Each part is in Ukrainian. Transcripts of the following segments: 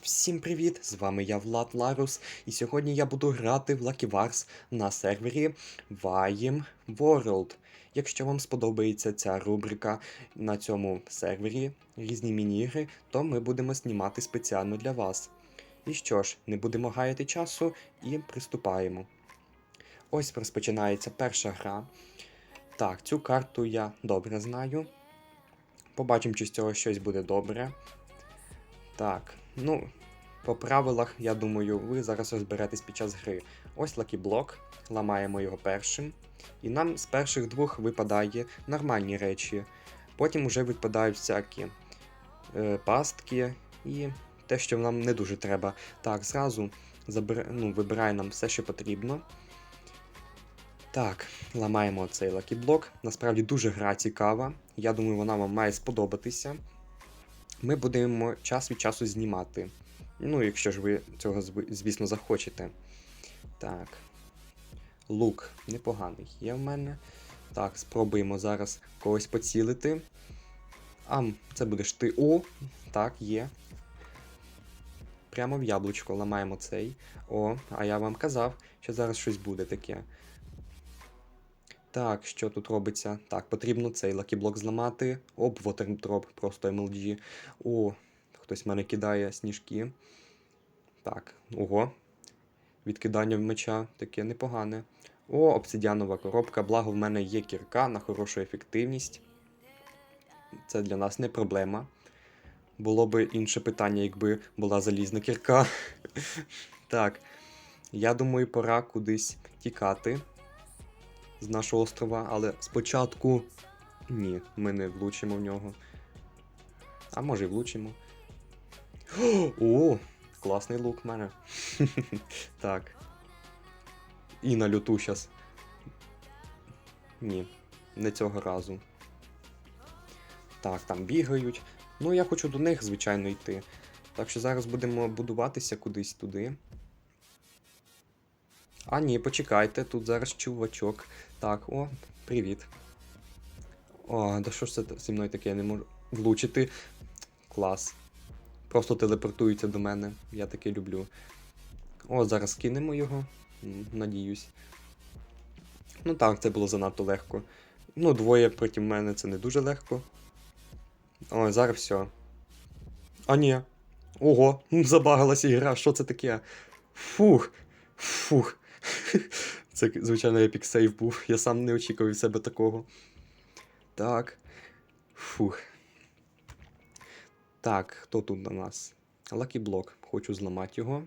Всім привіт! З вами я Влад Ларус, і сьогодні я буду грати в Lucky Wars на сервері Vayim World. Якщо вам сподобається ця рубрика на цьому сервері, різні міні-ігри, то ми будемо знімати спеціально для вас. І що ж, не будемо гаяти часу і приступаємо. Ось розпочинається перша гра. Так, цю карту я добре знаю. Побачимо, чи з цього щось буде добре. Так, ну, по правилах, я думаю, ви зараз розберетесь під час гри. Ось лакіблок, ламаємо його першим. І нам з перших двох випадає нормальні речі. Потім вже випадають всякі е, пастки і те, що нам не дуже треба. Так, зразу забир... ну, вибирає нам все, що потрібно. Так, ламаємо цей лакіблок. Насправді дуже гра цікава. Я думаю, вона вам має сподобатися. Ми будемо час від часу знімати. Ну, якщо ж ви цього, звісно, захочете. Так. Лук непоганий є в мене. Так, спробуємо зараз когось поцілити. А, це будеш ти. О! Так, є. Прямо в яблучко ламаємо цей. О, а я вам казав, що зараз щось буде таке. Так, що тут робиться? Так, потрібно цей лакіблок зламати. Оп, вотердроп, просто MLG. О, хтось в мене кидає сніжки. Так, ого. Відкидання в меча таке непогане. О, обсидіанова коробка. Благо в мене є кірка на хорошу ефективність. Це для нас не проблема. Було би інше питання, якби була залізна кірка. Так. Я думаю, пора кудись тікати з нашого острова, але спочатку. Ні, ми не влучимо в нього. А може й влучимо. О, класний лук в мене. Так. І на люту щас. Ні, не цього разу. Так, там бігають. Ну, я хочу до них, звичайно, йти. Так що зараз будемо будуватися кудись туди. А, ні, почекайте, тут зараз чувачок. Так, о, привіт. О, да що ж це зі мною таке, я не можу влучити. Клас. Просто телепортується до мене. Я таке люблю. О, зараз кинемо його. Надіюсь. Ну так, це було занадто легко. Ну, двоє проти мене це не дуже легко. О, зараз все. А ні. Ого, забагалася ігра, що це таке? Фух. Фух. Це, звичайно, епік сейв був. Я сам не очікував від себе такого. Так. Фух. Так, хто тут у нас? Block. Хочу зламати його.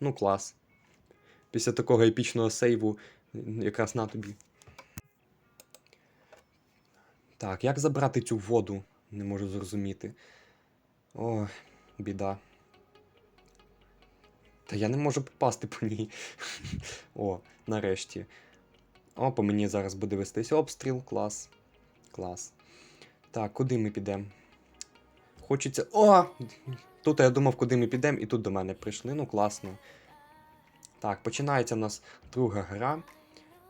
Ну, клас. Після такого епічного сейву якраз на тобі. Так, як забрати цю воду? Не можу зрозуміти. Ой, біда. Та я не можу попасти по ній. О, нарешті. О, по мені зараз буде вестись обстріл. Клас. Клас. Так, куди ми підемо? Хочеться. О! Тут я думав, куди ми підемо, і тут до мене прийшли. Ну, класно. Так, починається в нас друга гра.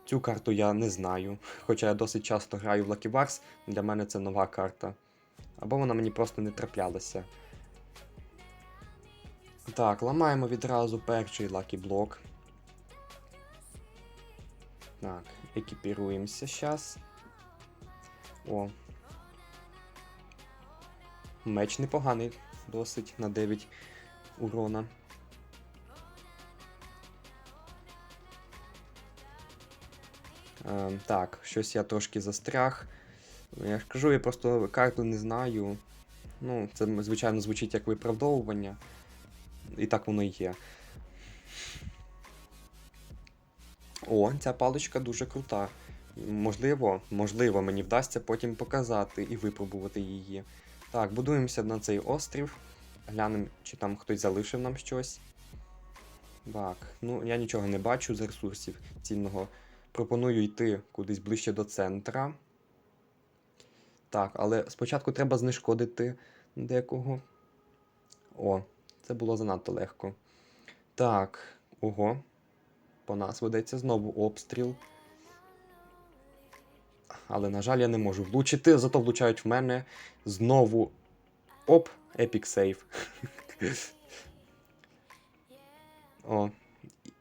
Цю карту я не знаю. Хоча я досить часто граю в Lucky Wars, для мене це нова карта. Або вона мені просто не траплялася. Так, ламаємо відразу перший лакі блок. Так, екіпіруємося зараз. О. Меч непоганий, досить на 9 урона. Ем, так, щось я трошки застряг. Я ж кажу, я просто карту не знаю. Ну, це, звичайно, звучить як виправдовування. І так воно і є. О, ця паличка дуже крута. Можливо, можливо, мені вдасться потім показати і випробувати її. Так, будуємося на цей острів. Глянемо, чи там хтось залишив нам щось. Так, ну я нічого не бачу з ресурсів цінного. Пропоную йти кудись ближче до центра. Так, але спочатку треба знешкодити декого. О, це було занадто легко. Так, ого. По нас ведеться знову обстріл. Але, на жаль, я не можу влучити, зато влучають в мене знову Оп, Epic Save. О.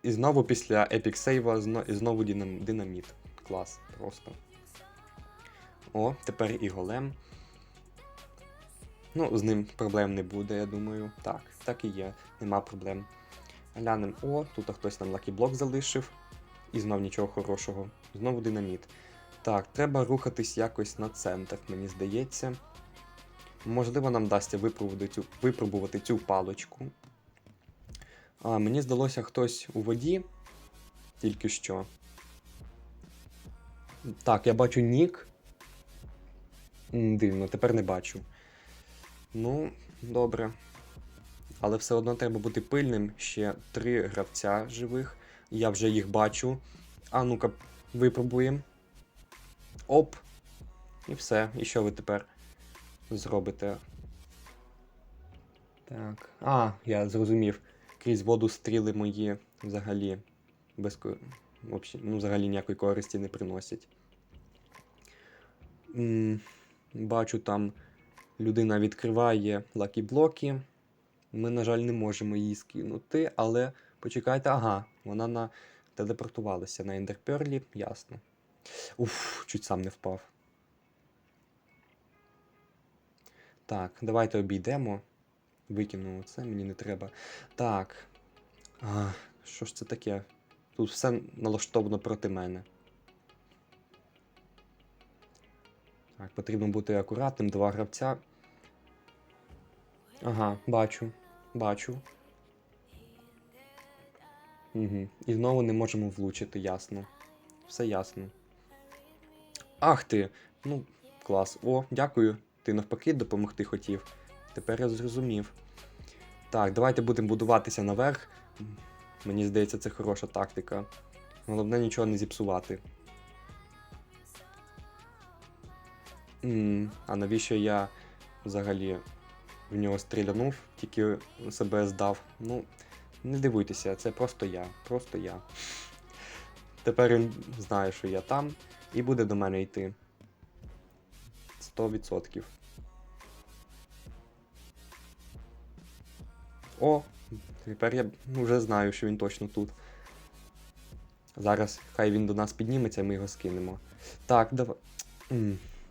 І знову після Save зно, і знову динам, динаміт. Клас, просто. О, тепер і голем. Ну, з ним проблем не буде, я думаю. Так, так і є, нема проблем. Глянем, о, тут хтось нам лакіблок залишив. І знов нічого хорошого. Знову динаміт. Так, треба рухатись якось на центр, мені здається. Можливо, нам вдасться випробувати цю, випробувати цю паличку. А, мені здалося хтось у воді тільки що. Так, я бачу нік. Дивно, тепер не бачу. Ну, добре. Але все одно треба бути пильним. Ще три гравця живих. Я вже їх бачу. А ну-ка, випробуємо. Оп. І все. І що ви тепер зробите? Так. А, я зрозумів. Крізь воду стріли мої взагалі без ну, взагалі ніякої користі не приносять. М, Бачу, там людина відкриває лакі-блоки. Ми, на жаль, не можемо її скинути, але почекайте, ага, вона на телепортувалася на Ендерперлі, ясно. Уф, чуть сам не впав. Так, давайте обійдемо. Викинемо це, мені не треба. Так. А, що ж це таке? Тут все налаштовано проти мене. Так, потрібно бути акуратним, два гравця. Ага, бачу. Бачу. Угу. І знову не можемо влучити, ясно. Все ясно. Ах ти! Ну, клас. О, дякую. Ти навпаки допомогти хотів. Тепер я зрозумів. Так, давайте будемо будуватися наверх. Мені здається, це хороша тактика. Головне нічого не зіпсувати. А навіщо я взагалі в нього стрілянув, тільки себе здав. Ну, не дивуйтеся, це просто я. Просто я. Тепер він знає, що я там, і буде до мене йти. 100%. О, тепер я вже знаю, що він точно тут. Зараз хай він до нас підніметься, ми його скинемо. Так, давай.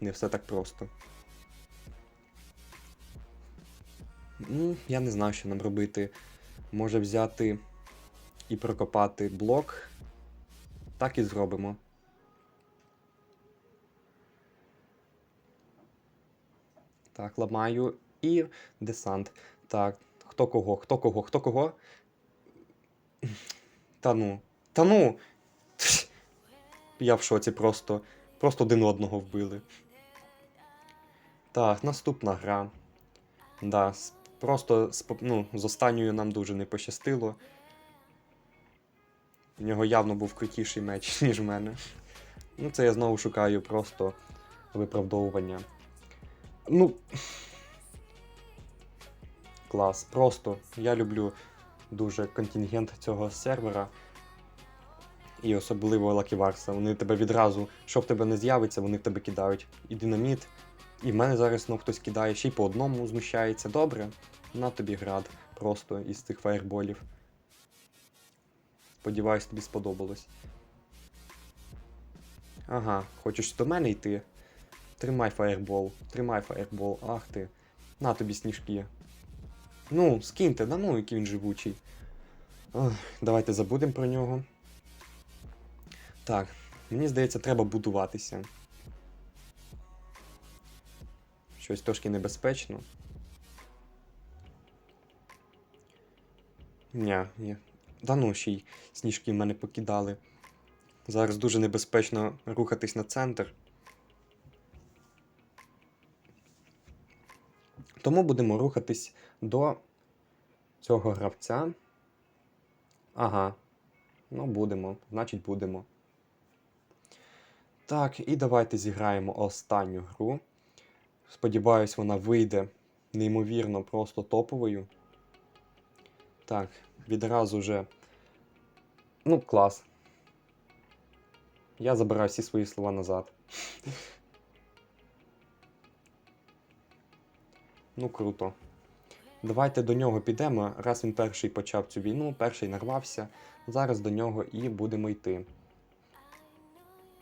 Не все так просто. Ну, я не знаю, що нам робити. Може взяти і прокопати блок. Так і зробимо. Так, ламаю і десант. Так, хто кого, хто кого, хто кого. Та ну. Та ну. Я в шоці просто. Просто один одного вбили. Так, наступна гра. Да, просто ну, з останньою нам дуже не пощастило. В нього явно був крутіший меч, ніж в мене. Ну, це я знову шукаю просто виправдовування. Ну. Клас. Просто я люблю дуже контингент цього сервера. І особливо Лаківарса. Вони тебе відразу, що в тебе не з'явиться, вони в тебе кидають і динаміт. І в мене зараз знов хтось кидає, ще й по одному знущається. Добре, на тобі град просто із цих фаєрболів. Сподіваюсь, тобі сподобалось. Ага, хочеш до мене йти? Тримай фаєрбол, тримай фаєрбол, ах ти. На тобі сніжки. Ну, скиньте, да ну, який він живучий. Ох, давайте забудемо про нього. Так, мені здається, треба будуватися. Щось трошки небезпечно. Ня, ні. Да ну ще й сніжки в мене покидали. Зараз дуже небезпечно рухатись на центр. Тому будемо рухатись до цього гравця. Ага. Ну, будемо, значить, будемо. Так, і давайте зіграємо останню гру. Сподіваюсь, вона вийде неймовірно просто топовою. Так, відразу вже. Ну, клас. Я забираю всі свої слова назад. Ну круто. Давайте до нього підемо. Раз він перший почав цю війну, перший нарвався. Зараз до нього і будемо йти.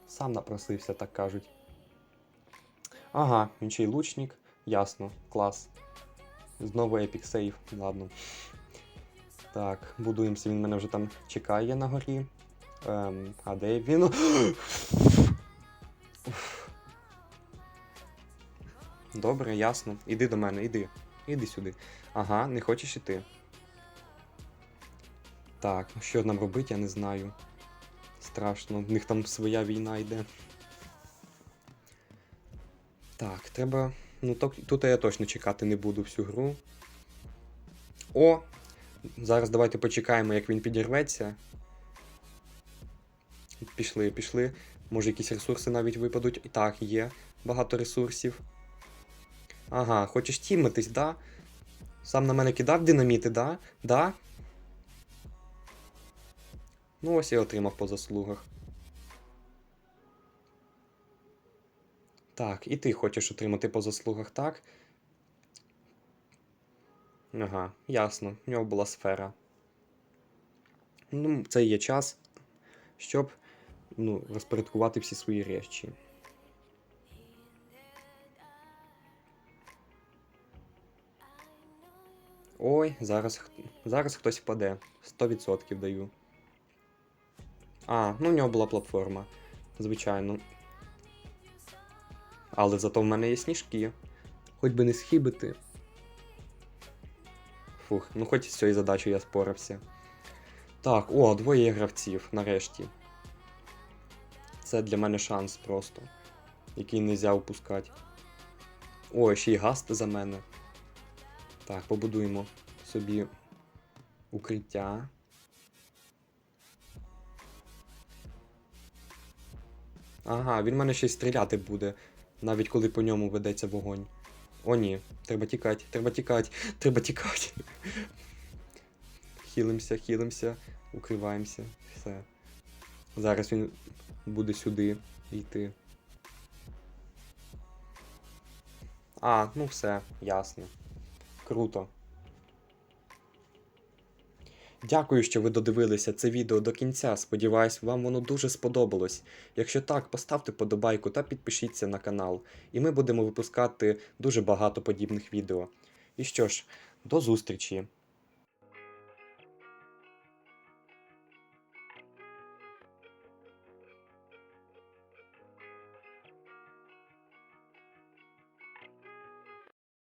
Сам напросився, так кажуть. Ага, він ще й лучник. Ясно, клас. Знову епік сейв, ладно. Так, будуємося, він мене вже там чекає на горі. Ем, а де він? Добре, ясно. Іди до мене, іди. Іди сюди. Ага, не хочеш іти. Так, ну що нам робити, я не знаю. Страшно, в них там своя війна йде. Так, треба. Ну тут я точно чекати не буду всю гру. О! Зараз давайте почекаємо, як він підірветься. Пішли, пішли. Може якісь ресурси навіть випадуть. Так, є. Багато ресурсів. Ага, хочеш тімитись, да? Сам на мене кидав динаміти, да? Да? Ну, ось я отримав по заслугах. Так, і ти хочеш отримати по заслугах, так? Ага, ясно. В нього була сфера. Ну, це є час, щоб ну, розпорядкувати всі свої речі. Ой, зараз, зараз хтось впаде. 100% даю. А, ну в нього була платформа. Звичайно. Але зато в мене є сніжки. Хоч би не схибити. Фух, ну хоч з цією задачею я спорався. Так, о, двоє гравців, нарешті. Це для мене шанс просто. Який не можна упускати. О, ще й гаст за мене. Так, побудуємо собі укриття. Ага, він в мене ще й стріляти буде, навіть коли по ньому ведеться вогонь. О, ні, треба тікати, треба тікати, треба тікати. Хілимося, хілимося, укриваємося, все. Зараз він буде сюди йти. А, ну все, ясно. Круто. Дякую, що ви додивилися це відео до кінця. Сподіваюсь, вам воно дуже сподобалось. Якщо так, поставте подобайку та підпишіться на канал, і ми будемо випускати дуже багато подібних відео. І що ж, до зустрічі!